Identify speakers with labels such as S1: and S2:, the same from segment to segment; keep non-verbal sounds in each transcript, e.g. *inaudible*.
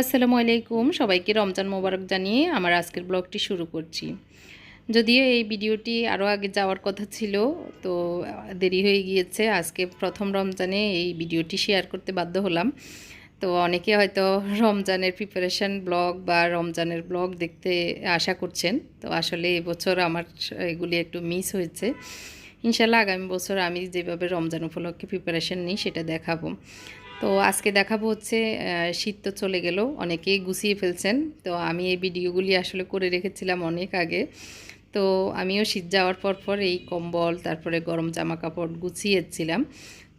S1: আসসালামু আলাইকুম। সবাইকে রমজান মোবারক জানিয়ে আমার আজকের ব্লগটি শুরু করছি। যদিও এই ভিডিওটি আরও আগে যাওয়ার কথা ছিল, তো দেরি হয়ে গিয়েছে। আজকে প্রথম রমজানে এই ভিডিওটি শেয়ার করতে বাধ্য হলাম। তো অনেকে হয়তো রমজানের প্রিপারেশন ব্লগ বা রমজানের ব্লগ দেখতে আশা করছেন, তো আসলে এবছর আমার এগুলি একটু মিস হয়েছে। ইনশাল্লাহ আগামী বছর আমি যেভাবে রমজান উপলক্ষে প্রিপারেশন নিই সেটা দেখাবো। তো আজকে দেখাবো হচ্ছে শীত তো চলে গেল, অনেকেই গুছিয়ে ফেলছেন। তো আমি এই ভিডিওগুলি আসলে করে রেখেছিলাম অনেক আগে। তো আমিও শীত যাওয়ার পর পর এই কম্বল, তারপরে গরম জামা কাপড় গুছিয়েছিলাম।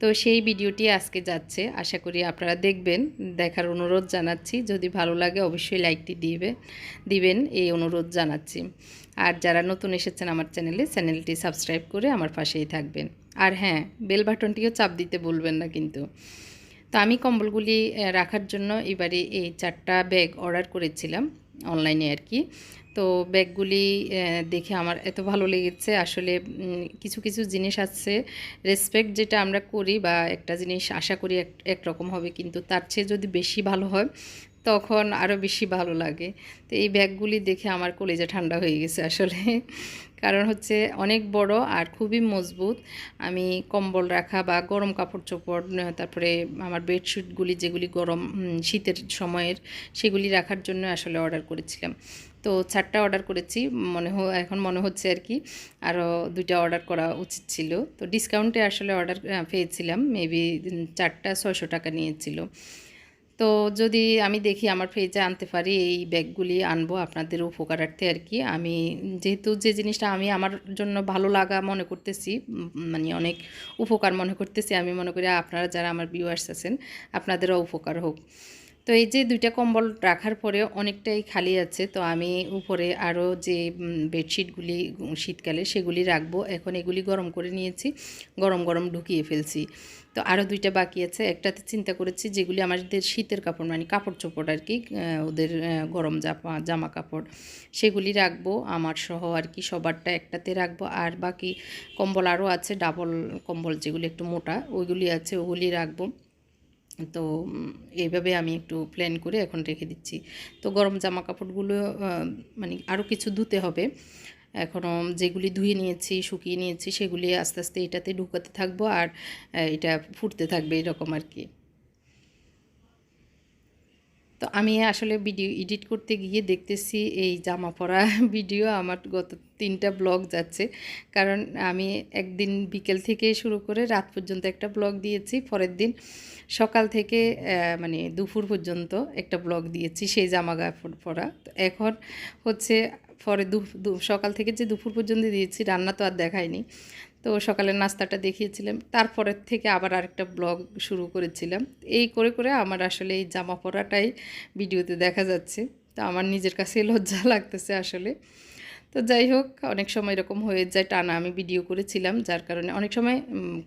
S1: তো সেই ভিডিওটি আজকে যাচ্ছে, আশা করি আপনারা দেখবেন। দেখার অনুরোধ জানাচ্ছি, যদি ভালো লাগে অবশ্যই লাইকটি দিবে, দিবেন, এই অনুরোধ জানাচ্ছি। আর যারা নতুন এসেছেন আমার চ্যানেলে, চ্যানেলটি সাবস্ক্রাইব করে আমার পাশেই থাকবেন। আর হ্যাঁ বেল বাটনটিও চাপ দিতে বলবেন না কিন্তু। তো আমি কম্বলগুলি রাখার জন্য এবারে এই চারটা ব্যাগ অর্ডার করেছিলাম অনলাইনে আর কি। তো ব্যাগগুলি দেখে আমার এত ভালো লেগেছে। আসলে কিছু কিছু জিনিস আছে, রেসপেক্ট যেটা আমরা করি বা একটা জিনিস আশা করি এক, একরকম হবে, কিন্তু তার চেয়ে যদি বেশি ভালো হয়, তখন আরও বেশি ভালো লাগে। তো এই ব্যাগগুলি দেখে আমার কলেজে ঠান্ডা হয়ে গেছে আসলে। কারণ হচ্ছে অনেক বড় আর খুবই মজবুত। আমি কম্বল রাখা বা গরম কাপড় চোপড় তারপরে আমার বেডশিটগুলি যেগুলি গরম শীতের সময়ের সেগুলি রাখার জন্য আসলে অর্ডার করেছিলাম। তো চারটা অর্ডার করেছি, মনে হয় এখন মনে হচ্ছে আর কি আরও দুইটা অর্ডার করা উচিত ছিল। তো ডিসকাউন্টে আসলে অর্ডার পেয়েছিলাম, মেবি চারটা ছয়শো টাকা নিয়েছিল। তো যদি আমি দেখি আমার ফ্রিজে আনতে পারি, এই ব্যাগগুলি আনব আপনাদের উপকারার্থে আর কি। আমি যেহেতু যে জিনিসটা আমি আমার জন্য ভালো লাগা মনে করতেছি মানে অনেক উপকার মনে করতেছি, আমি মনে করি আপনারা যারা আমার ভিউয়ার্স আছেন, আপনাদেরও উপকার হোক। তো এই যে দুইটা কম্বল রাখার পরে অনেকটাই খালি আছে, তো আমি উপরে আরও যে বেডশিটগুলি শীতকালে সেগুলি রাখব। এখন এগুলি গরম করে নিয়েছি, গরম গরম ঢুকিয়ে ফেলছি। তো আরও দুইটা বাকি আছে। একটাতে চিন্তা করেছি যেগুলি আমাদের শীতের কাপড় মানে কাপড় চোপড় আর কি ওদের গরম জামা জামা কাপড়, সেগুলি রাখব। আমার সহ আর কি সবারটা একটাতে রাখব। আর বাকি কম্বল আরও আছে, ডাবল কম্বল যেগুলি একটু মোটা, ওইগুলি আছে, ওগুলি রাখব। তো এইভাবে আমি একটু প্ল্যান করে এখন রেখে দিচ্ছি। তো গরম জামা কাপড়গুলো মানে আরও কিছু ধুতে হবে। এখনও যেগুলি ধুয়ে নিয়েছি, শুকিয়ে নিয়েছি, সেগুলি আস্তে আস্তে এটাতে ঢুকাতে থাকব আর এটা ফুটতে থাকবে এরকম আর কি। তো আমি আসলে ভিডিও এডিট করতে গিয়ে দেখতেছি এই জামা পরা *laughs* ভিডিও, আমার গত তিনটা ব্লগ যাচ্ছে। কারণ আমি একদিন বিকেল থেকে শুরু করে রাত পর্যন্ত একটা ব্লগ দিয়েছি, পরের দিন সকাল থেকে মানে দুপুর পর্যন্ত একটা ব্লগ দিয়েছি, সেই জামা কাপড় পরা। তো এখন হচ্ছে পরে দু, দু- সকাল থেকে যে দুপুর পর্যন্ত দিয়েছি, রান্না তো আর দেখায়নি। তো সকালের নাস্তাটা দেখিয়েছিলাম। তারপরের থেকে আবার আরেকটা ব্লগ শুরু করেছিলাম। এই করে করে আমার আসলে এই জামা পরাটাই ভিডিওতে দেখা যাচ্ছে। তো আমার নিজের কাছে লজ্জা লাগতেছে আসলে। তো যাই হোক, অনেক সময় এরকম হয়ে যায়, টানা আমি ভিডিও করেছিলাম, যার কারণে অনেক সময়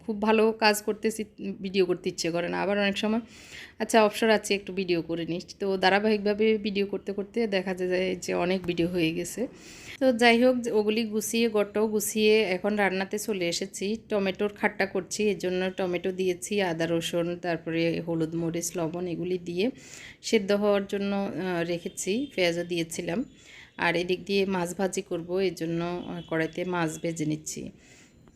S1: খুব ভালো কাজ করতেছি ভিডিও করতে ইচ্ছে করে না। আবার অনেক সময় আচ্ছা অবসর আছে, একটু ভিডিও করে নিস। তো ধারাবাহিকভাবে ভিডিও করতে করতে দেখা যায় যে অনেক ভিডিও হয়ে গেছে। তো যাই হোক ওগুলি গুছিয়ে গট্টাও গুছিয়ে এখন রান্নাতে চলে এসেছি। টমেটোর খাট্টা করছি, এর জন্য টমেটো দিয়েছি, আদা, রসুন, তারপরে হলুদ, মরিচ, লবণ এগুলি দিয়ে সেদ্ধ হওয়ার জন্য রেখেছি, পেঁয়াজও দিয়েছিলাম। আর এদিক দিয়ে মাছ ভাজি করব এই জন্য কড়াইতে মাছ ভেজে নিচ্ছি।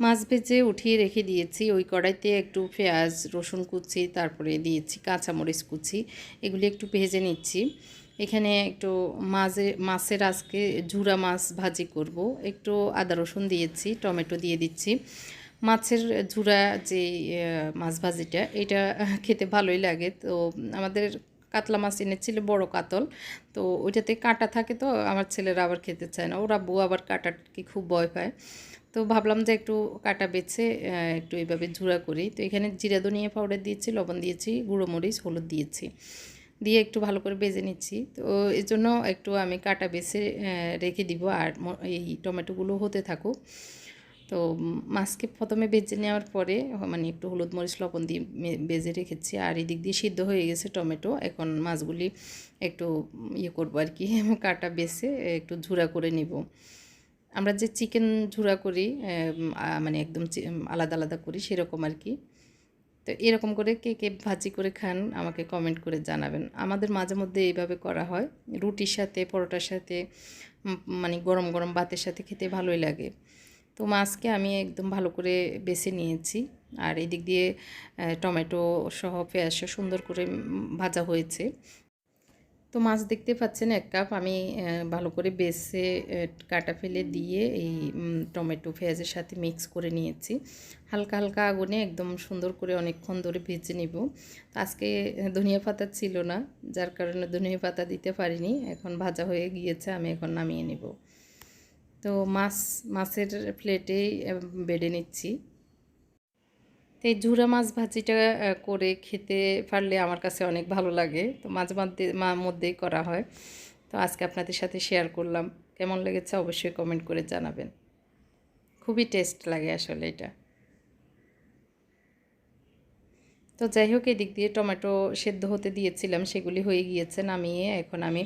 S1: মাছ ভেজে উঠিয়ে রেখে দিয়েছি, ওই কড়াইতে একটু পেঁয়াজ, রসুন কুচি, তারপরে দিয়েছি কাঁচামরিচ কুচি, এগুলি একটু ভেজে নিচ্ছি। এখানে একটু মাঝে, মাছের আজকে ঝুরা মাছ ভাজি করব, একটু আদা রসুন দিয়েছি, টমেটো দিয়ে দিচ্ছি। মাছের ঝুরা যে মাছ ভাজিটা, এটা খেতে ভালোই লাগে। তো আমাদের কাতলা মাছ এনেছিল, বড় কাতল। তো ওইটাতে কাঁটা থাকে তো, আমার ছেলেরা আবার খেতে চায় না। ওরা বউ আবার কাঁটাকে খুব ভয় পায়। তো ভাবলাম যে একটু কাটা বেছে একটু এইভাবে ঝুরা করি। তো এখানে জিরা ধনিয়া পাউডার দিয়েছি, লবণ দিয়েছি, গুঁড়ো মরিচ, হলুদ দিয়েছি। দিয়ে একটু ভালো করে বেজে নিচ্ছি। তো এর জন্য একটু আমি কাটা বেছে রেখে দিব। আর এই টমেটোগুলো হতে থাকুক। তো মাছকে প্রথমে বেজে নেওয়ার পরে মানে একটু হলুদ মরিচ, লবণ দিয়ে বেজে রেখেছি। আর এদিক দিয়ে সিদ্ধ হয়ে গেছে টমেটো। এখন মাছগুলি একটু ইয়ে করব আর কি, *laughs* কাটা বেছে একটু ঝুরা করে নিব। আমরা যে চিকেন ঝুরা করি মানে একদম আলাদা আলাদা করি, সেরকম আর কি। তো এরকম করে কে কে ভাজি করে খান, আমাকে কমেন্ট করে জানাবেন। আমাদের মাঝে মধ্যে এইভাবে করা হয়। রুটির সাথে, পরোটার সাথে মানে গরম গরম ভাতের সাথে খেতে ভালোই লাগে। তো মাছকে আমি একদম ভালো করে বেছে নিয়েছি। আর এদিক দিয়ে টমেটো সহ পেঁয়াজ সুন্দর করে ভাজা হয়েছে। তো মাছ দেখতে পাচ্ছেন এক কাপ। আমি ভালো করে বেছে কাটা ফেলে দিয়ে এই টমেটো পেঁয়াজের সাথে মিক্স করে নিয়েছি। হালকা হালকা আগুনে একদম সুন্দর করে অনেকক্ষণ ধরে ভেজে নিব। আজকে ধনিয়া পাতা ছিল না, যার কারণে ধনিয়া পাতা দিতে পারিনি। এখন ভাজা হয়ে গিয়েছে, আমি এখন নামিয়ে নিব। তো মাছ, মাছের প্লেটেই বেড়ে নিচ্ছি। তো এই ঝুরা মাছ ভাজিটা করে খেতে পারলে আমার কাছে অনেক ভালো লাগে। তো মাঝে মধ্যে মধ্যেই করা হয়। তো আজকে আপনাদের সাথে শেয়ার করলাম। কেমন লেগেছে অবশ্যই কমেন্ট করে জানাবেন। খুবই টেস্ট লাগে আসলে এটা। তো যাই হোক, এদিক দিয়ে টমেটো সেদ্ধ হতে দিয়েছিলাম, সেগুলি হয়ে গিয়েছে নামিয়ে। এখন আমি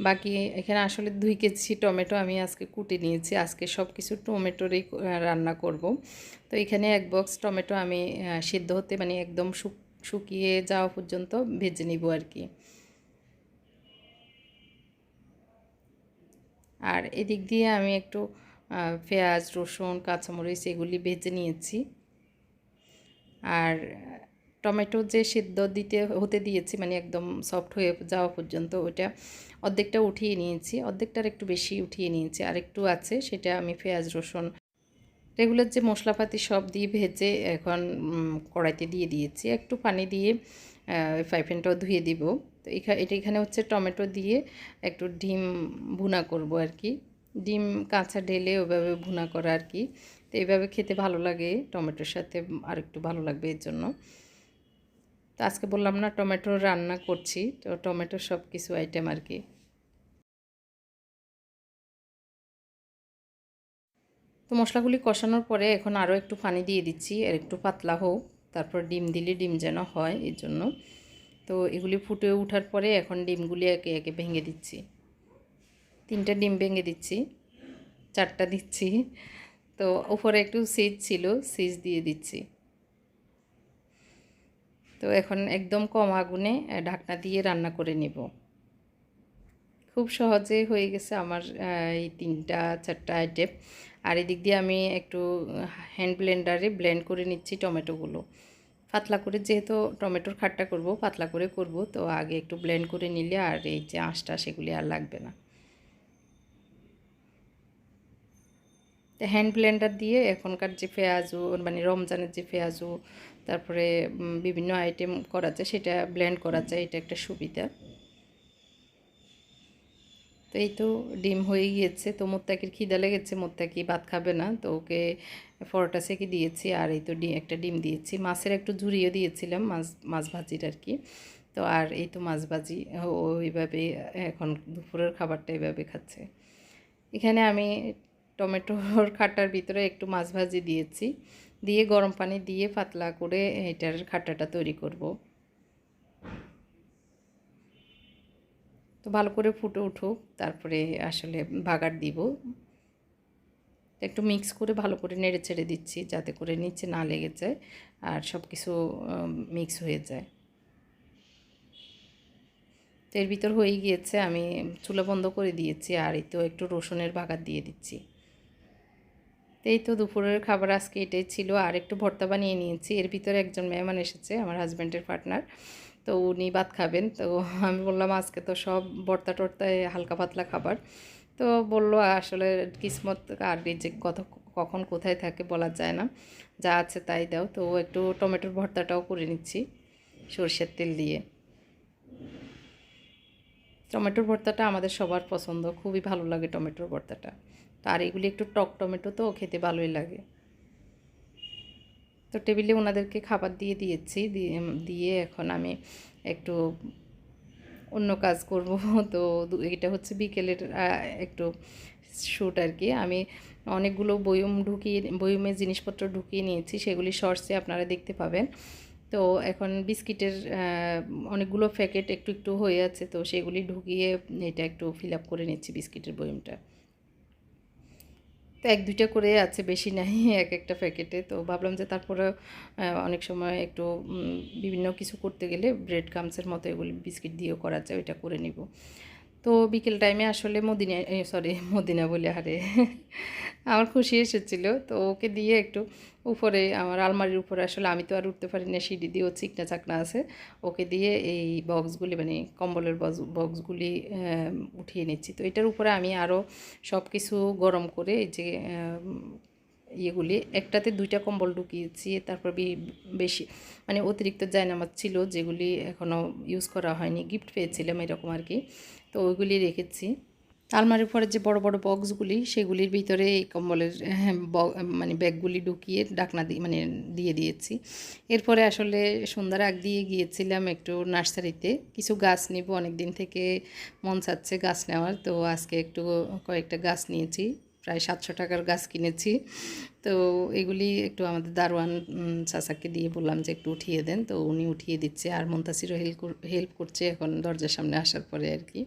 S1: বাকি, এখানে আসলে দুই কেজি টমেটো আমি আজকে কুটে নিয়েছি। আজকে সব কিছু টমেটোরই রান্না করব। তো এখানে এক বক্স টমেটো আমি সেদ্ধ হতে মানে একদম শুক- শুকিয়ে যাওয়া পর্যন্ত ভেজে নিব আর কি। আর এদিক দিয়ে আমি একটু পেঁয়াজ, রসুন, কাঁচামরিচ এগুলি ভেজে নিয়েছি। আর টমেটো যে সিদ্ধ দিতে হতে দিয়েছি মানে একদম সফট হয়ে যাওয়া পর্যন্ত ওইটা অর্ধেকটা উঠিয়ে নিয়েছি, অর্ধেকটার একটু বেশি উঠিয়ে নিয়েছি। আর একটু আছে, সেটা আমি পেঁয়াজ, রসুন, রেগুলার যে মশলাপাতি সব দিয়ে ভেজে এখন কড়াইতে দিয়ে দিয়েছি। একটু পানি দিয়ে ফ্রাইপ্যানটাও ধুয়ে দিব। তো এটা এখানে হচ্ছে টমেটো দিয়ে একটু ডিম ভুনা করব আর কি। ডিম কাঁচা ঢেলে ওইভাবে ভুনা করা আর কি। তো এইভাবে খেতে ভালো লাগে টমেটোর সাথে, আর একটু ভালো লাগবে এর জন্য। তো আজকে বললাম না, টমেটো রান্না করছি। তো টমেটোর সব কিছু আইটেম আর কি তো মশলাগুলি কষানোর পরে এখন আরও একটু পানি দিয়ে দিচ্ছি, আর একটু পাতলা হোক। তারপর ডিম দিলে ডিম যেন হয় এর জন্য। তো এগুলি ফুটে ওঠার পরে এখন ডিমগুলি একে একে ভেঙে দিচ্ছি। তিনটা ডিম ভেঙে দিচ্ছি, চারটা দিচ্ছি। তো উপরে একটু সিজ ছিল, সিজ দিয়ে দিচ্ছি। তো এখন একদম কম আগুনে ঢাকনা দিয়ে রান্না করে নেব। খুব সহজে হয়ে গেছে আমার এই তিনটা, চারটা আইটেম। আর এদিক দিয়ে আমি একটু হ্যান্ড ব্লেন্ডারে ব্লেন্ড করে নিচ্ছি টমেটোগুলো। পাতলা করে যেহেতু টমেটোর খাট্টা করব, পাতলা করে করব, তো আগে একটু ব্লেন্ড করে নিলে আর এই যে আঁশটা সেগুলি আর লাগবে না। হ্যান্ড ব্লেন্ডার দিয়ে এখনকার যে পেঁয়াজু মানে রমজানের যে পেঁয়াজু তারপরে বিভিন্ন আইটেম করা যায়, সেটা ব্লেন্ড করা যায়, এটা একটা সুবিধা। তো এই তো ডিম হয়ে গিয়েছে, তো মোত্তাকির খিদা লেগেছে, মোত্তাকি ভাত খাবে না, তো ওকে পরোটা সেকে দিয়েছি, আর এই তো ডিম একটা ডিম দিয়েছি। মাছের একটু ঝুরিও দিয়েছিলাম, মাছ মাছ ভাজির আর কি। তো আর এই তো মাছ ভাজি ওইভাবে এখন দুপুরের খাবারটা এইভাবে খাচ্ছে। এখানে আমি টমেটোর খাটার ভিতরে একটু মাছ ভাজি দিয়েছি। দিয়ে গরম পানি দিয়ে পাতলা করে এটার খাটাটা তৈরি করব। তো ভালো করে ফুটে উঠুক, তারপরে আসলে বাগার দিব। একটু মিক্স করে ভালো করে নেড়ে ছেড়ে দিচ্ছি, যাতে করে নিচে না লেগে যায় আর সব কিছু মিক্স হয়ে যায়। তো এর ভিতর হয়ে গিয়েছে, আমি চুলা বন্ধ করে দিয়েছি আর এই তো একটু রসুনের বাগার দিয়ে দিচ্ছি। তো এই তো দুপুরের খাবার আজকে এটাই ছিল। আর একটু ভর্তা বানিয়ে নিয়েছি। এর ভিতরে একজন মেহমান এসেছে, আমার হাজব্যান্ডের পার্টনার তো উনি ভাত খাবেন। তো আমি বললাম, আজকে তো সব ভর্তা টর্তায় হালকা পাতলা খাবার। তো বলল, আসলে কিসমত আর যে কত, কখন কোথায় থাকে বলা যায় না। যা আছে তাই দাও। তো একটু টমেটোর ভর্তাটাও করে নিচ্ছি, সরষের তেল দিয়ে। টমেটোর ভর্তাটা আমাদের সবার পছন্দ। খুবই ভালো লাগে টমেটোর ভর্তাটা। তো আর এগুলি একটু টক টমেটো তো খেতে ভালোই লাগে। তো টেবিলে ওনাদেরকে খাবার দিয়ে দিয়েছি, দিয়ে এখন আমি একটু অন্য কাজ করব। *laughs* তো এটা হচ্ছে বিকেলের একটু শ্যুট আর কি। আমি অনেকগুলো বয়ম ঢুকিয়ে বয়মে জিনিসপত্র ঢুকিয়ে নিয়েছি, সেগুলি শর্টসে আপনারা দেখতে পাবেন। তো এখন বিস্কিটের অনেকগুলো প্যাকেট একটু একটু হয়ে আছে, তো সেগুলি ঢুকিয়ে এটা একটু ফিল আপ করে নিচ্ছি বিস্কিটের বয়মটা। তো এক, দুইটা করে আছে, বেশি নাই, *laughs* এক একটা প্যাকেটে। তো ভাবলাম যে তারপরে অনেক সময় একটু বিভিন্ন কিছু করতে গেলে ব্রেড কামসের মতো এগুলি বিস্কিট দিয়েও করা যায়, ওইটা করে নিব। তো বিকেল টাইমে আসলে মদিনা সরি *laughs* মদিনা বলে হারে *laughs* আমার খুশি এসেছিল। তো ওকে দিয়ে একটু উপরে, আমার আলমারির উপরে আসলে আমি তো আর উঠতে পারি না, সিঁড়ি দিয়েও চিকনা চাকনা আছে। ওকে দিয়ে এই বক্সগুলি মানে কম্বলের বক্স বক্সগুলি উঠিয়ে নিচ্ছি। তো এটার উপরে আমি আরও সব কিছু গরম করে এই যে ইয়েগুলি একটাতে দুইটা কম্বল ঢুকিয়েছি তারপর বেশি মানে অতিরিক্ত জায়নামাজ ছিল যেগুলি এখনও ইউজ করা হয়নি গিফট পেয়েছিলাম এরকম আর কি তো ওইগুলি রেখেছি। আলমারির পরে যে বড় বড় বক্সগুলি সেগুলির ভিতরে এই কম্বলের হ্যাঁ, মানে ব্যাগগুলি ঢুকিয়ে ডাকনা দিয়ে মানে দিয়ে দিয়েছি। এরপরে আসলে সন্ধ্যার আগ দিয়ে গিয়েছিলাম একটু নার্সারিতে কিছু গাছ নিব অনেক দিন থেকে মন চাচ্ছে গাছ নেওয়ার তো আজকে একটু কয়েকটা গাছ নিয়েছি। প্রায় সাতশো টাকার গাছ কিনেছি। তো এগুলি একটু আমাদের দারোয়ান চাচাকে দিয়ে বললাম যে একটু উঠিয়ে দেন। তো উনি উঠিয়ে দিচ্ছে আর মন্তাসিরও হেল্প হেল্প করছে এখন দরজার সামনে আসার পরে আর কি।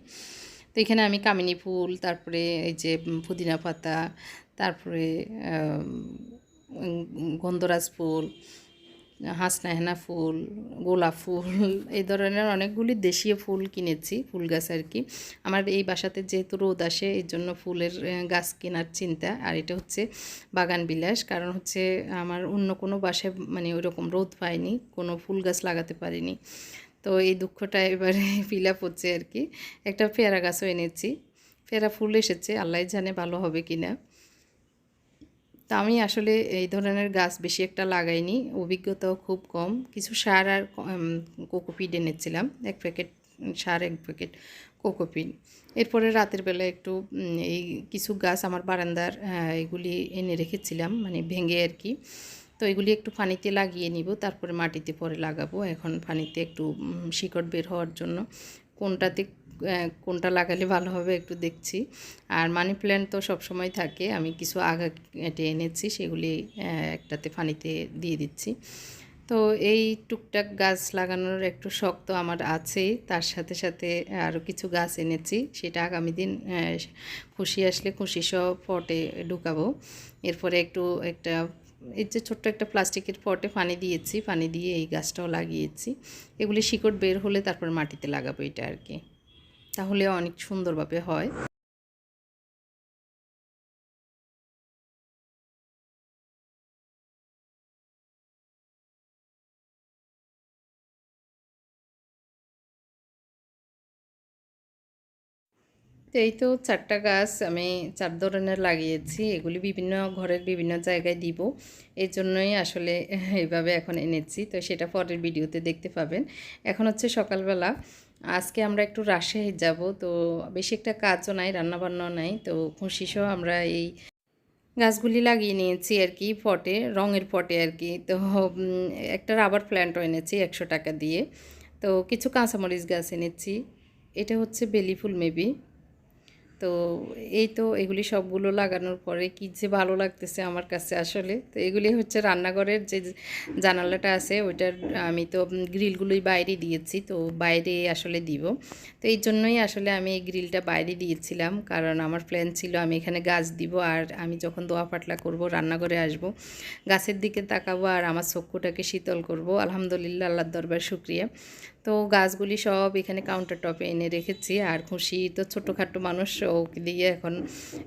S1: তো এখানে আমি কামিনী ফুল, তারপরে এই যে পুদিনা পাতা, তারপরে গন্ধরাজ ফুল হাসনাহেনা ফুল, গোলাপ ফুল, *laughs* এই ধরনের অনেকগুলি দেশীয় ফুল কিনেছি, ফুল গাছ আর কি। আমার এই বাসাতে যেহেতু রোদ আসে, এই জন্য ফুলের গাছ কেনার চিন্তা। আর এটা হচ্ছে বাগান বিলাস, কারণ হচ্ছে আমার অন্য কোনো বাসায় মানে ওইরকম রোদ পাইনি কোনো ফুল গাছ লাগাতে পারিনি। তো এই দুঃখটা এবারে *laughs* ফিল আপ হচ্ছে আর কি। একটা পেয়ারা গাছও এনেছি। পেয়ারা ফুল এসেছে আল্লাহ জানে ভালো হবে কি না তা আমি আসলে এই ধরনের গাছ বেশি একটা লাগাইনি, অভিজ্ঞতাও খুব কম। কিছু সার আর কোকোপিড এনেছিলাম, এক প্যাকেট সার এক প্যাকেট কোকোপিড এরপরে রাতের বেলা একটু এই কিছু গাছ আমার বারান্দার এগুলি এনে রেখেছিলাম মানে ভেঙে আর কি। তো এগুলি একটু পানিতে লাগিয়ে নিব, তারপরে মাটিতে পরে লাগাবো। এখন পানিতে একটু শিকড় বের হওয়ার জন্য কোনটাতে কোনটা লাগালে ভালো হবে একটু দেখছি। আর মানি প্ল্যান্ট তো সব সময় থাকে, আমি কিছু আগা কেটে এনেছি, সেগুলি একটাতে পানিতে দিয়ে দিচ্ছি। তো এই টুকটাক গাছ লাগানোর একটু শখ তো আমার আছেই, তার সাথে সাথে আরও কিছু গাছ এনেছি, সেটা আগামী দিন খুশি আসলে খুশি সব পটে ঢুকাবো। এরপরে একটু একটা, এই যে ছোট্ট একটা প্লাস্টিকের পটে পানি দিয়েছি, পানি দিয়ে এই গাছটাও লাগিয়েছি। এগুলি শিকড় বের হলে তারপর মাটিতে লাগাবো এটা আর কি। তাহলে অনেক সুন্দরভাবে হয়। এই তো চারটা গাছ আমি চার ধরনের লাগিয়েছি, এগুলি বিভিন্ন ঘরের বিভিন্ন জায়গায় দিব। এই জন্যই আসলে এইভাবে এখন এনেছি, তো সেটা পরের ভিডিওতে দেখতে পাবেন। এখন হচ্ছে সকালবেলা আজকে আমরা একটু রাজশাহী যাব, তো বেশি একটা কাজও নাই, রান্নাবান্নাও নাই, তো খুশিসহ আমরা এই গাছগুলি লাগিয়ে নিয়েছি আর কি পটে, রঙের পটে আর কি। তো একটা রাবার প্ল্যান্টও এনেছি একশো টাকা দিয়ে। তো কিছু কাঁচামরিচ গাছ এনেছি, এটা হচ্ছে বেলি ফুল মেবি। তো এই তো এগুলি সবগুলো লাগানোর পরে কি যে ভালো লাগতেছে আমার কাছে আসলে। তো এগুলি হচ্ছে রান্নাঘরের যে জানালাটা আছে ওইটার আমি তো গ্রিলগুলোই বাইরে দিয়েছি, তো বাইরে আসলে দিব। তো এই জন্যই আসলে আমি এই গ্রিলটা বাইরে দিয়েছিলাম, কারণ আমার প্ল্যান ছিল আমি এখানে গাছ দিব আর আমি যখন দোয়া পাটলা করব, রান্নাঘরে আসব, গাছের দিকে তাকাবো আর আমার চক্ষুটাকে শীতল করব। আলহামদুলিল্লাহ, আল্লাহর দরবার শুক্রিয়া। তো গাছগুলি সব এখানে কাউন্টার টপে এনে রেখেছি। আর খুশি তো ছোটোখাটো মানুষ ওকে দিয়ে এখন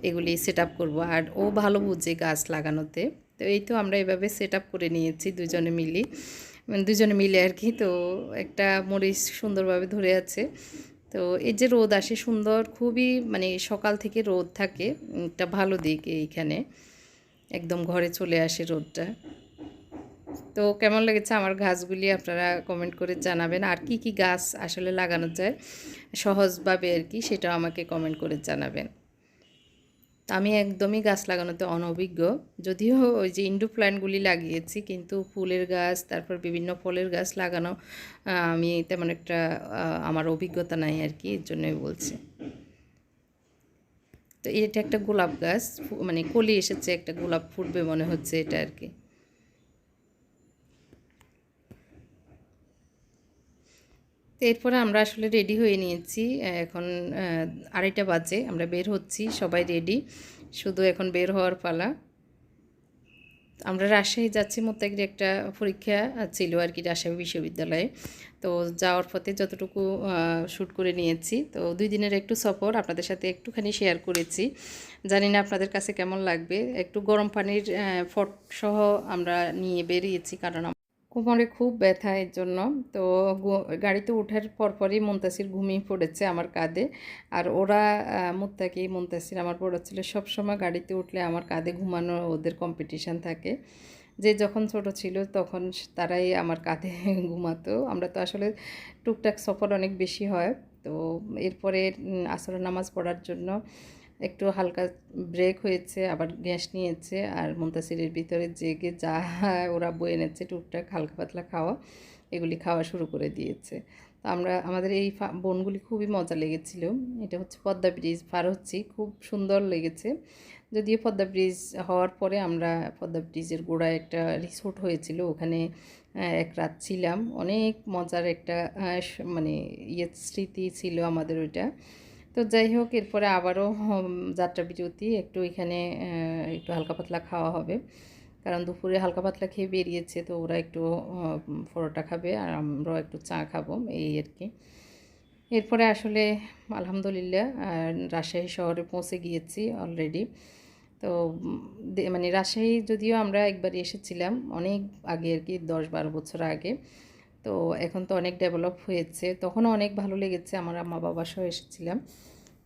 S1: এগুলি সেট আপ করব। আর ও ভালো বুঝে গাছ লাগানোতে। তো এই তো আমরা এভাবে সেট আপ করে নিয়েছি দুজনে মিলি। মানে দুজনে মিলে আর কি, তো একটা মরিচ সুন্দরভাবে ধরে আছে। তো এই যে রোদ আসে, সুন্দর, খুবই মানে সকাল থেকে রোদ থাকে। একটা ভালো দিক এইখানে। একদম ঘরে চলে আসে রোদটা। তো কেমন লেগেছে আমার গাছগুলি আপনারা কমেন্ট করে জানাবেন। আর কি কি গাছ আসলে লাগানো যায় সহজভাবে আর কি সেটাও আমাকে কমেন্ট করে জানাবেন। আমি একদমই গাছ লাগানোতে অনভিজ্ঞ, যদিও ওই যে ইন্ডো প্ল্যান্টগুলি লাগিয়েছি, কিন্তু ফুলের গাছ, তারপর বিভিন্ন ফলের গাছ লাগানো আমি তেমন একটা আমার অভিজ্ঞতা নাই আর কি, এর জন্যই বলছি। তো এটা একটা গোলাপ গাছ মানে কলি এসেছে, একটা গোলাপ ফুটবে মনে হচ্ছে এটা আর কি। এরপরে আমরা আসলে রেডি হয়ে নিয়েছি। এখন আড়াইটা বাজে, আমরা বের হচ্ছি, সবাই রেডি শুধু এখন বের হওয়ার পালা। আমরা রাজশাহী যাচ্ছি মোত্তাকির একটা পরীক্ষা ছিল আর কি রাজশাহী বিশ্ববিদ্যালয়ে। তো যাওয়ার পথে যতটুকু শ্যুট করে নিয়েছি। তো দুই দিনের একটু সফর, আপনাদের সাথে একটুখানি শেয়ার করেছি। জানি না আপনাদের কাছে কেমন লাগবে। একটু গরম পানির ফট সহ আমরা নিয়ে বেরিয়েছি, কারণ কোমরে খুব ব্যথা এর জন্য। তো গাড়িতে ওঠার পরপরই মুন্তাসির ঘুমিয়ে পড়েছে আমার কাঁধে। আর ওরা মুত্তাকি মুন্তাসির আমার বড় ছেলে সবসময় গাড়িতে উঠলে আমার কাঁধে ঘুমানো ওদের কম্পিটিশান থাকে। যে যখন ছোট ছিল তখন তারাই আমার কাঁধে *laughs* ঘুমাতো। আমরা তো আসলে টুকটাক সফর অনেক বেশি হয়। তো এরপরে উম, আসরের নামাজ পড়ার জন্য একটু হালকা ব্রেক হয়েছে, আবার গ্যাস নিয়েছে, আর মুন্তাসিরের ভিতরে জেগে যা *laughs* ওরা বয়ে এনেছে টুকটাক হালকা পাতলা খাওয়া, এগুলি খাওয়া শুরু করে দিয়েছে। তো আমরা, আমাদের এই বনগুলি খুবই মজা লেগেছিল। এটা হচ্ছে পদ্মা ব্রিজ, পার হচ্ছি, খুব সুন্দর লেগেছে। যদিও পদ্মা ব্রিজ হওয়ার পরে আমরা পদ্মা ব্রিজের গোড়ায় একটা রিসোর্ট হয়েছিল, ওখানে এক রাত ছিলাম। অনেক মজার একটা মানে ইয়ে স্মৃতি ছিল আমাদের ওইটা। তো যাই হোক, এরপরে আবারও যাত্রা বিরতি, একটু এখানে একটু হালকা পাতলা খাওয়া হবে। কারণ দুপুরে হালকা পাতলা খেয়ে বেরিয়েছে, তো ওরা একটু পরোটা খাবে আর আমরাও একটু চা খাব, এই আর কি। এরপরে আসলে, আলহামদুলিল্লাহ রাজশাহী শহরে পৌঁছে গিয়েছি অলরেডি তো মানে রাজশাহী যদিও আমরা একবার এসেছিলাম অনেক আগে আর কি, দশ বারো বছর আগে তো এখন তো অনেক ডেভেলপ হয়েছে। তখনও অনেক ভালো লেগেছে, আমার মা বাবা সহ এসেছিলাম।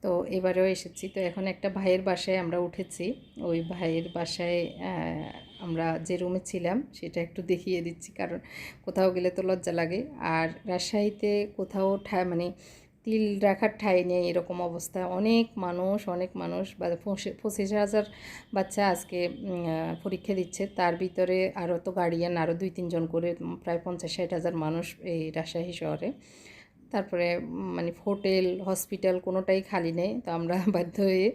S1: তো এবারেও এসেছি। তো এখন একটা ভাইয়ের বাসায় আমরা উঠেছি। ওই ভাইয়ের বাসায় আমরা যে রুমে ছিলাম, সেটা একটু দেখিয়ে দিচ্ছি। কারণ কোথাও গেলে তো লজ্জা লাগে। আর রাজশাহীতে কোথাও ঠা মানে তিল রাখার ঠাঁই নেই, এরকম অবস্থা। অনেক মানুষ অনেক মানুষ, বা পঁচিশ- হাজার বাচ্চা আজকে পরীক্ষা দিচ্ছে। তার ভিতরে আরও তো গার্ডিয়ান আরও দুই, তিনজন করে প্রায় পঞ্চাশ, ষাট হাজার মানুষ এই রাজশাহী শহরে। তারপরে মানে হোটেল হসপিটাল কোনোটাই খালি নেই। তো আমরা *laughs* বাধ্য হয়ে,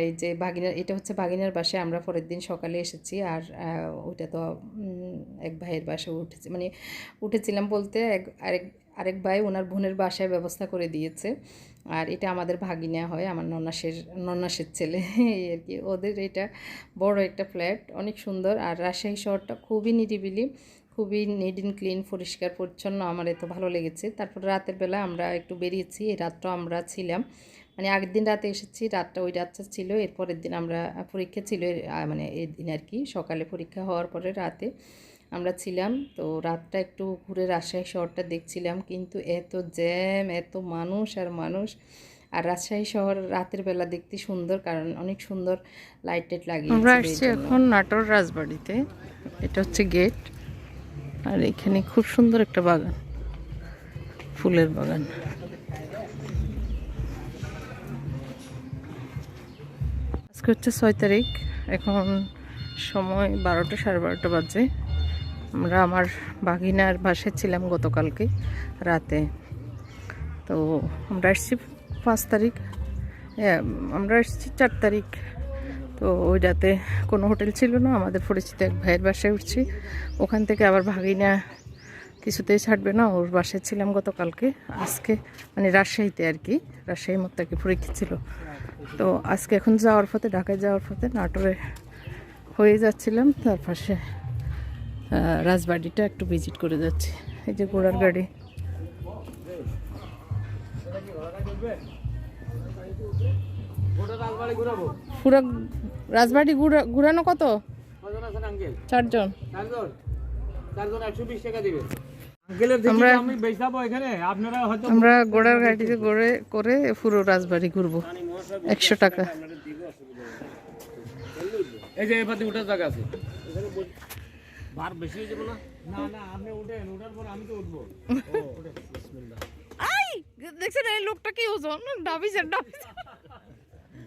S1: এই যে বাগিনার এটা হচ্ছে বাগিনার বাসায় আমরা পরের দিন সকালে এসেছি। আর ওইটা তো এক ভাইয়ের বাসায় উঠেছি মানে উঠেছিলাম বলতে এক, আরেক আরেক ভাই ওনার বোনের বাসায় ব্যবস্থা করে দিয়েছে। আর এটা আমাদের ভাগিনা হয়, আমার ননাসের ননাসের ছেলে। এই আর কি, ওদের এটা বড় একটা ফ্ল্যাট, অনেক সুন্দর। আর রাজশাহী শহরটা খুবই নিরিবিলি, খুবই নিট অ্যান্ড ক্লিন পরিষ্কার, পরিচ্ছন্ন। আমার এত ভালো লেগেছে। তারপর রাতের বেলা আমরা একটু বেরিয়েছি, এই রাতটা আমরা ছিলাম। মানে আগের দিন রাতে এসেছি, রাতটা ওই রাতটা ছিল, এরপরের দিন আমরা পরীক্ষা ছিল মানে এই দিন আর কি, সকালে পরীক্ষা হওয়ার পরে রাতে। আমরা ছিলাম। তো রাতটা একটু ঘুরে রাজশাহী শহরটা দেখছিলাম। কিন্তু এত জ্যাম এত মানুষ আর মানুষ। আর রাজশাহী শহর রাতের বেলা দেখতে সুন্দর কারণ অনেক সুন্দর লাইট টাইট লাগিয়ে
S2: আমরা আসছি এখন নাটোর রাজবাড়িতে। এটা হচ্ছে গেট আর এখানে খুব সুন্দর একটা বাগান। ফুলের বাগান। আজকে হচ্ছে ছয় তারিখ। এখন সময় বারোটা সাড়ে বারোটা বাজে। আমরা আমার বাগিনার বাসায় ছিলাম গতকালকে রাতে। তো আমরা আসছি পাঁচ তারিখ। আমরা আসছি চার তারিখ। তো ওই রাতে কোনো হোটেল ছিল না, আমাদের পরিচিত এক ভাইয়ের বাসায় উঠছি। ওখান থেকে আবার ভাগিনা কিছুতেই ছাড়বে না, ওর বাসায় ছিলাম গতকালকে। আজকে মানে রাজশাহীতে আর কি, রাজশাহী মোত্তাকি পরীক্ষা ছিল। তো আজকে এখন যাওয়ার পথে, ঢাকায় যাওয়ার পথে নাটোরে হয়ে যাচ্ছিলাম। তার পাশে রাজবাড়িটা একটু ভিজিট করে যাচ্ছি। এই যে ঘোড়ার গাড়ি। পুরো রাজবাড়ি ঘুরানো কত? চারজন। আমরা- ঘোড়ার গাড়িতে করে করে পুরো রাজবাড়ি ঘুরবো। একশো টাকা।
S3: এই যে এবার জায়গা আছে। বার বেশি হয়ে যাব না? না না আপনি উঠেন উঠার পর আমি তো উঠবো। ও,
S2: আই দেখছেন এই লোকটা কি ওজন? ডাবিছে ডাবিছে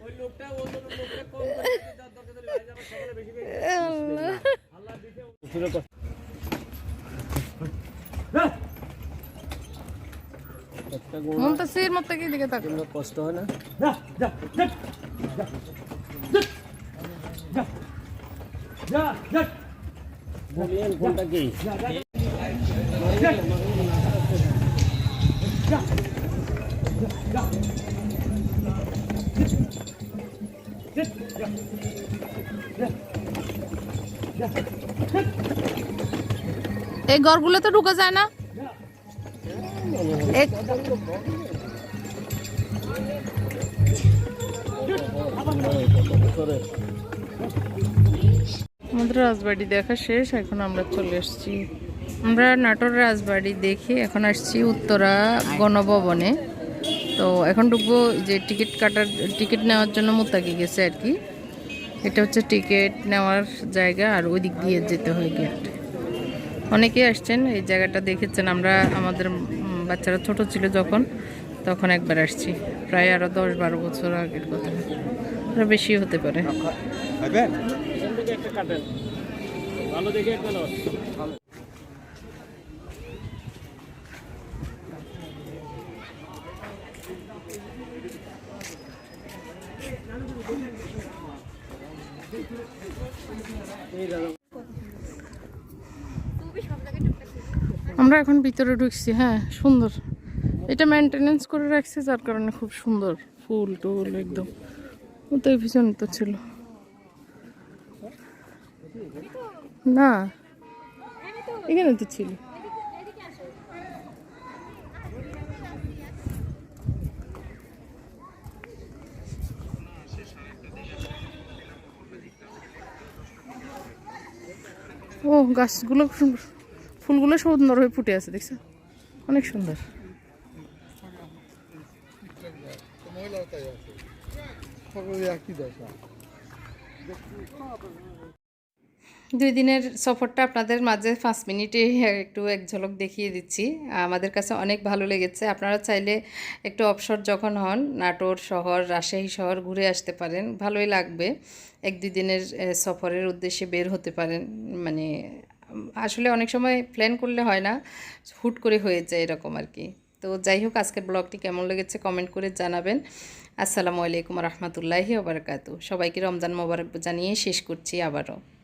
S3: ওই লোকটা ওজন লোকটা কম করে দিতে দরকার হলে সকালে বেশি বেশি। আল্লাহ। দিতে
S2: মমতাসির মতো কি দিকে তাক
S3: কষ্ট হয় না? বলিয়েন কোনটা
S1: এই ঘরগুলো তো ঢুকা যায় না। এক রাজবাড়ি দেখা শেষ, এখন আমরা চলে এসেছি। আমরা নাটোর রাজবাড়ি দেখে এখন আসছি উত্তরা গণভবনে। তো এখন ঢুকবো যে টিকিট কাটার, টিকিট নেওয়ার জন্য মোতাকি গেছে আর কি। এটা হচ্ছে টিকিট নেওয়ার জায়গা আর ওই দিক দিয়ে যেতে হয় গেট অনেকেই আসছেন, এই জায়গাটা দেখেছেন আমরা, আমাদের বাচ্চারা ছোট ছিল যখন, তখন একবার আসছি। প্রায় আরও দশ বারো বছর আগের কথা। বেশি হতে পারে।
S3: ভালো দেখে একটা
S1: আমরা এখন ভিতরে ঢুকছি হ্যাঁ সুন্দর। এটা মেনটেনেন্স করে রাখছে, যার কারণে খুব সুন্দর। ফুল টুল একদম। ও তো এই পিছনে তো ছিল। না। এখানে তো ছিল। ও গাছগুলো খুব সুন্দর ফুলগুলো সুন্দর হয়ে ফুটে আছে দেখছ? অনেক সুন্দর। দুই দিনের সফরটা আপনাদের মাঝে পাঁচ মিনিটে একটু এক ঝলক দেখিয়ে দিচ্ছি। আমাদের কাছে অনেক ভালো লেগেছে। আপনারা চাইলে একটু অবসর যখন হন, নাটোর শহর, রাজশাহী শহর ঘুরে আসতে পারেন। ভালোই লাগবে এক দুই দিনের সফরের উদ্দেশ্যে বের হতে পারেন। মানে আসলে অনেক সময় প্ল্যান করলে হয় না, হুট করে হয়ে যায় এরকম আর কি। তো যাই হোক, আজকের ব্লগটি কেমন লেগেছে কমেন্ট করে জানাবেন। আসসালামু আলাইকুম রহমতুল্লাহি ওবরাকাতু সবাইকে রমজান মোবারক জানিয়ে শেষ করছি আবারও।